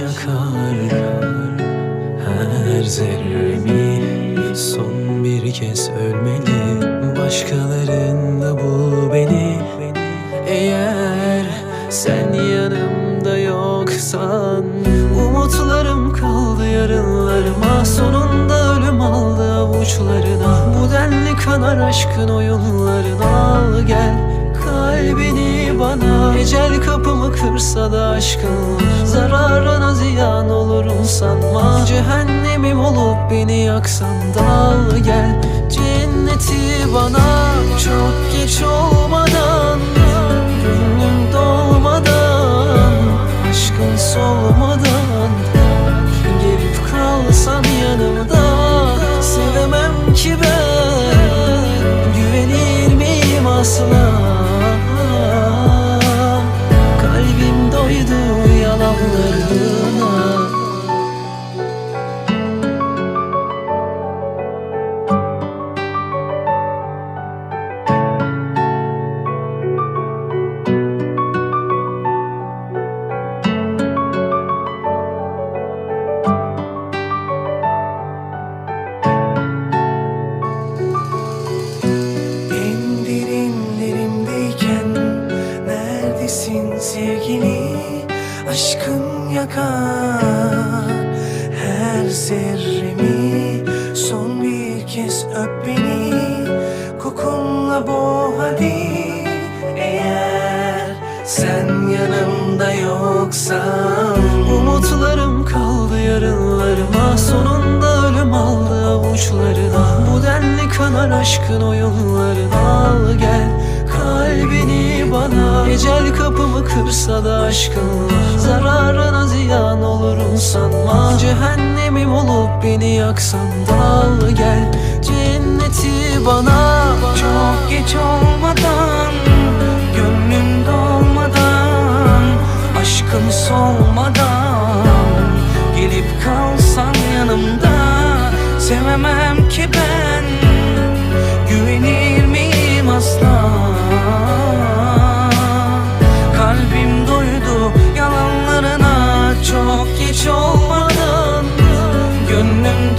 yakar Her zerremi. Son bir kez ölmeli Başkalarında bu beni. Eğer sen yanımda yoksan Umutlarım kaldı yarınlarıma. Sonunda ölüm aldı avuçlarına. Bu denli kanar aşkın oyunlarına. Al gel kalbini bana. Ecel kapımı kırsa da aşkın. Zararına ziyan olurum sanma. Cehennemim olup beni yaksan da gel. Cenneti bana. Çok geç olmadan Gönlüm dolmadan Aşkın solmadan. Gelip kalsan yanımda Sevemem ki ben. Güvenir miyim asla neredesin sevgili Aşkın yakar. Her zerremi Son bir kez öp beni. Kokunla boğ hadi. Eğer sen yanımda yoksan. Umutlarım kaldı yarınlarıma. Sonunda ölüm aldı avuçlarına. Bu denli kanar aşkın oyunlarına. Al gel kalbini bana. Ecel kapımı kırsa da aşkın Zararına ziyan olurum sanma. Cehennemim olup beni yaksan da Al gel cenneti bana. Çok geç olmadan Gönlüm dolmadan Aşkın solmadan Gönlüm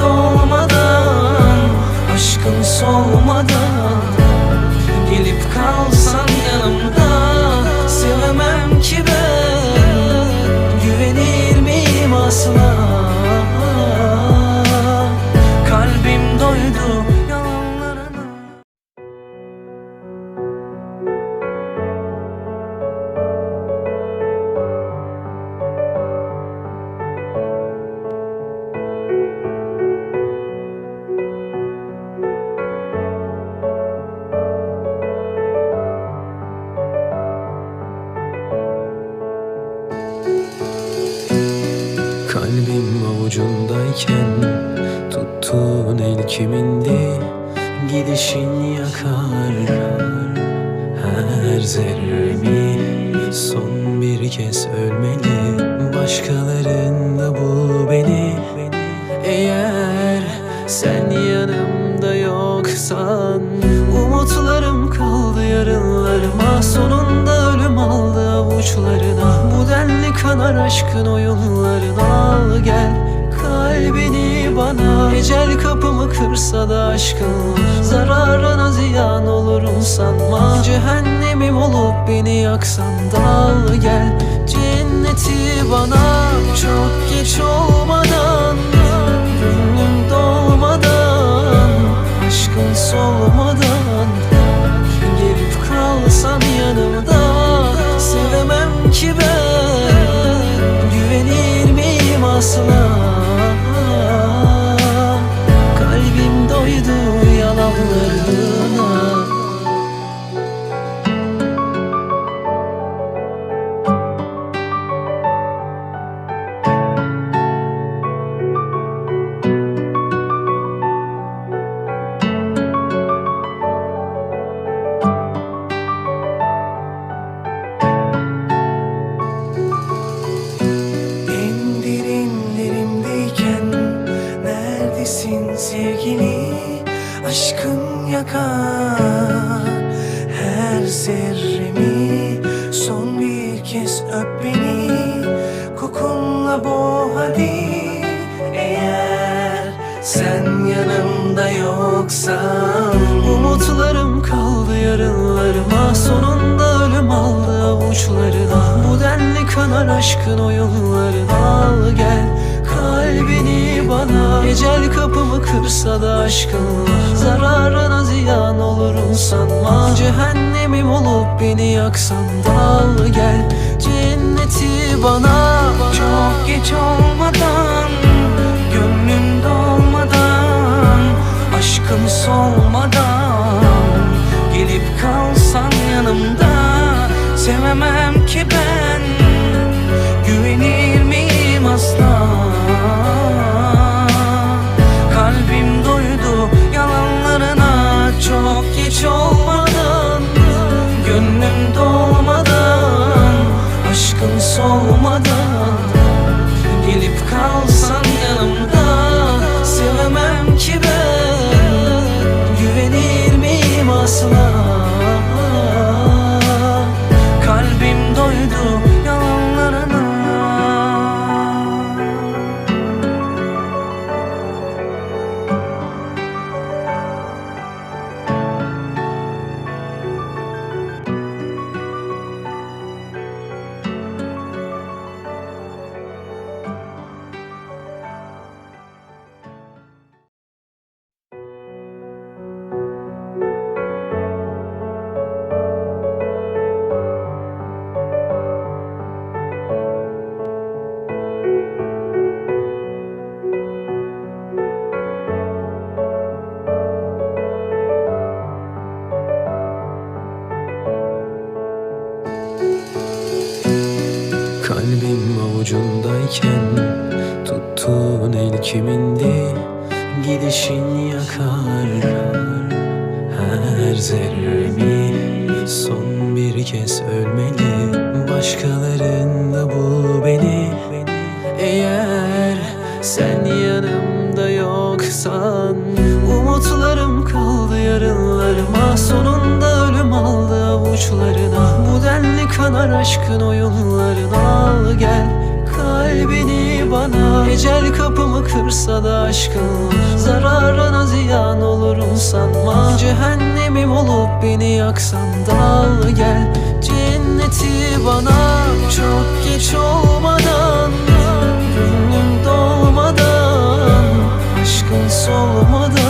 Gidişin yakar Her zerremi. Son bir kez ölmeli Başkalarında bu beni. Eğer sen yanımda yoksan Umutlarım kaldı yarınlarıma. Sonunda ölüm aldı avuçlarına. Bu denli kanar aşkın oyunlarına. Al gel kalbini bana. Ecel kapımı kırsa da aşkın Zararına ziyan olurum sanma. Cehennemim olup beni yaksan da gel cenneti bana. Çok geç olmadan Gönlüm dolmadan Aşkın solmadan Aşkın yakar. Her zerremi Son bir kez öp beni. Kokunla bu hadi. Eğer sen yanımda yoksan. Umutlarım kaldı yarınlarıma Sonunda ölüm aldı avuçlarına. Bu denli kanar aşkın oyunlarına. Al gel kalbini bana. Ecel kapımı kırsa da aşkınla Zararına ziyan olurum sanma. Cehennemim olup beni yaksan Al gel. Cenneti bana Çok geç olmadan Gönlüm dolmadan Aşkım solmadan Gönlüm dolmadan Kalbim avucundayken Tuttuğun el kimindi? Gidişin yakar Her zerremi Son bir kez ölmeli Başkalarında bu kanar aşkın oyunlarına Al gel. Kalbini bana Ecel kapımı kırsa da aşkınla Zararına ziyan olurum sanma. Cehennemim olup beni yaksan da Al gel. Cenneti bana Çok geç olmadan Gönlüm dolmadan Aşkın solmadan